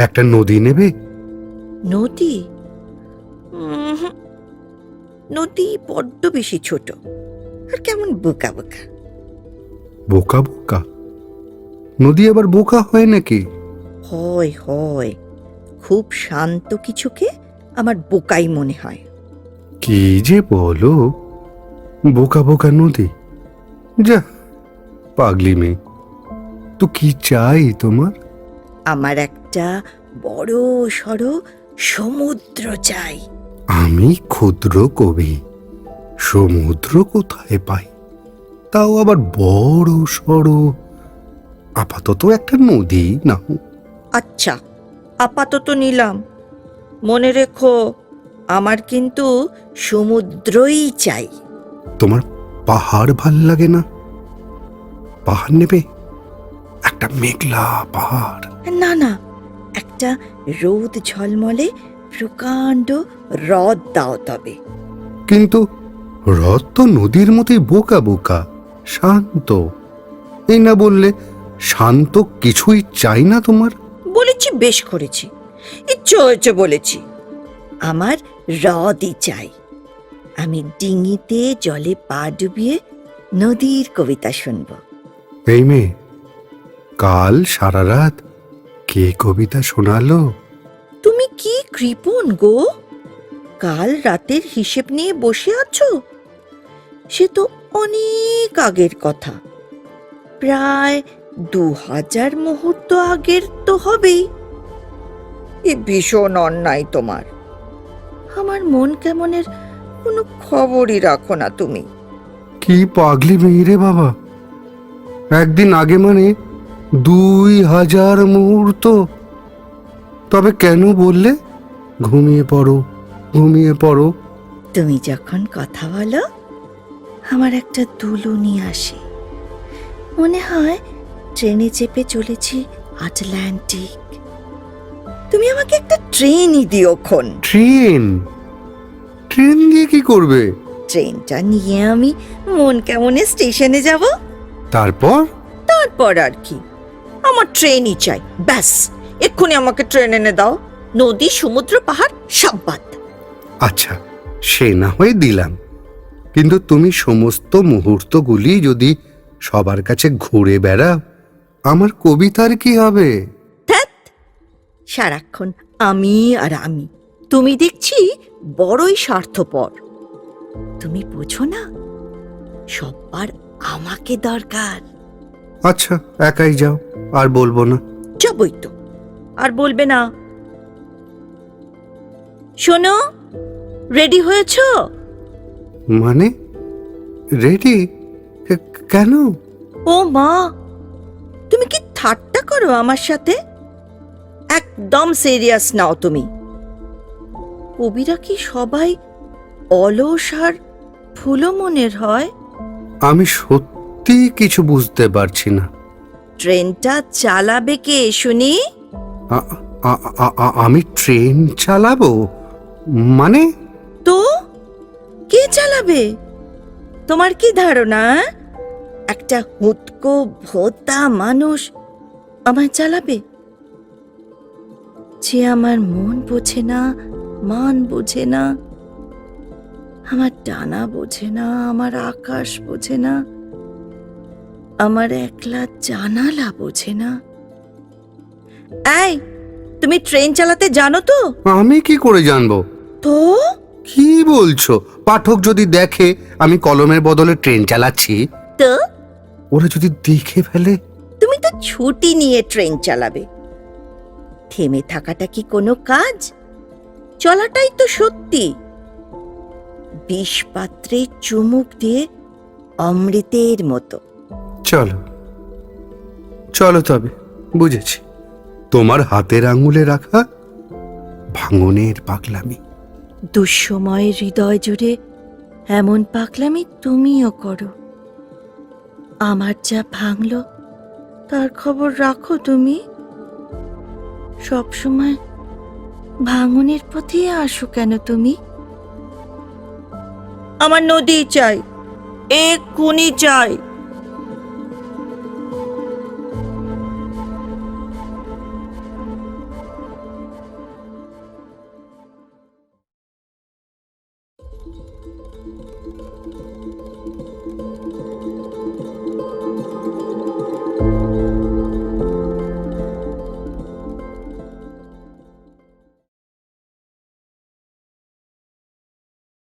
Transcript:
একটা নদী নেবে? নদী? নদী বড্ড বেশি ছোট। আর কেমন বোকা বোকা। বোকা বোকা? নদী আবার বোকা হয় নাকি? হয় হয়। খুব শান্ত কিছুকে আমার বোকাই মনে হয়। কি যে বলো? বোকা বোকা নদী? যা পাগলি মেয়ে। তো কি চাই তোমার? আমার একটা বড় সড় সমুদ্র চাই। আমি ক্ষুদ্র কবি সমুদ্র কোথায় পাই? তাও আবার বড় সড় আপাতত একটা নদী না আচ্ছা আপাতত নিলাম। মনে রেখো আমার কিন্তু সমুদ্রই চাই। তোমার পাহাড় ভালো লাগে না? পাহাড় নেবে? একটা মেঘলা পাহাড়। না না একটা রোদ ঝলমলে প্রকাণ্ড হ্রদ দাও তবে। কিন্তু হ্রদ তো নদীর মতোই বোকা বোকা শান্ত। এই না বললে শান্ত কিছুই চাই না তোমার? বলেছি বেশ করেছি। ইচ্ছে হয়েছে বলেছি। আমার হ্রদই চাই। আমি ডিঙিতে জলে পা ডুবিয়ে নদীর কবিতা শুনব। এই মেয়ে কাল সারা রাত কে কবিতা শোনালো? তুমি কি কৃপণ গো? কাল রাতের হিসেব নিয়ে বসে আছো? সে তো অনেক আগের কথা। প্রায় দু হাজার মুহূর্ত আগের তো হবেই। এ ভীষণ অন্যায় তোমার। আমার মন কেমনের কোনো খবরই রাখো না তুমি। কি পাগলি মেয়ে রে বাবা। একদিন আগে মানে দুই হাজার মুহূর্ত। তবে কেন বললে? ঘুমিয়ে পড়ো ঘুমিয়ে পড়ো। তুমি যখন কথা বলো আমার একটা দুলুনি আসে। মনে হয় ট্রেনে চেপে চলেছি আটলান্টিক। তুমি আমাকে একটা ট্রেনই দিও দিওক্ষণ ট্রেন? ট্রেন দিয়ে কি করবে? ট্রেনটা নিয়ে আমি মন কেমনে স্টেশনে যাব? তারপর? তারপর আর কি। আমার ট্রেনই চাই। ব্যাস এক্ষুনি আমাকে ট্রেন এনে দাও। নদী সমুদ্র পাহাড় সব বাদ। আচ্ছা সে না হয়ে দিলাম। কিন্তু তুমি সমস্ত মুহূর্তগুলি যদি সবার কাছে ঘুরে বেড়াও আমার কবিতার কি হবে? সারাক্ষণ আমি আর আমি। তুমি দেখছি বড়ই স্বার্থপর। তুমি বোঝো না সব্বার আমাকে দরকার। আচ্ছা একাই যাও। আর বলব না। যাবই তো। আর বলবে না। শোনো রেডি হয়েছো? মানে? রেডি? কেন? ও মা তুমি কি ঠাট্টা করো আমার সাথে? একদম সিরিয়াস নাও তুমি। কবিরা কি সবাই অলস আর ফুলো মনের হয়? আমি সত্যি কিছু বুঝতে পারছি না। ট্রেনটা চালাবে কে শুনি? আমি ট্রেন চালাবো? মানে? তো? কে চালাবে? তোমার কি ধারণা? একটা হুতকো ভোতা মানুষ আমায় চালাবে? যে আমার মন বোঝে না মান বোঝে না আমার টানা বোঝে না আমার আকাশ বোঝে না আমার একলা জানালা বোঝে না। এই তুমি ট্রেন চালাতে জানো তো? আমি কি করে জানব? তো? কি বলছো? পাঠক যদি দেখে আমি কলমের বদলে ট্রেন চালাচ্ছি। তো? ওরা যদি দেখে ফেলে? তুমি তো ছুটি নিয়ে ট্রেন চালাবে। থেমে থাকাটা কি কোনো কাজ? চলাটাই তো সত্যি। বিষ পাত্রে চুমুক দিয়ে অমৃতের মতো। চলো। চলো তবে বুঝেছি। তোমার হাতের আঙুলে রাখা ভাঙনের পাগলামি। দুঃসময় হৃদয় জুড়ে এমন পাকলামি তুমিও করো। আমার যা ভাঙলো তার খবর রাখো তুমি। সবসময় ভাঙনের পথে আসো কেন তুমি? আমার নদী চাই এক্ষুনি চাই।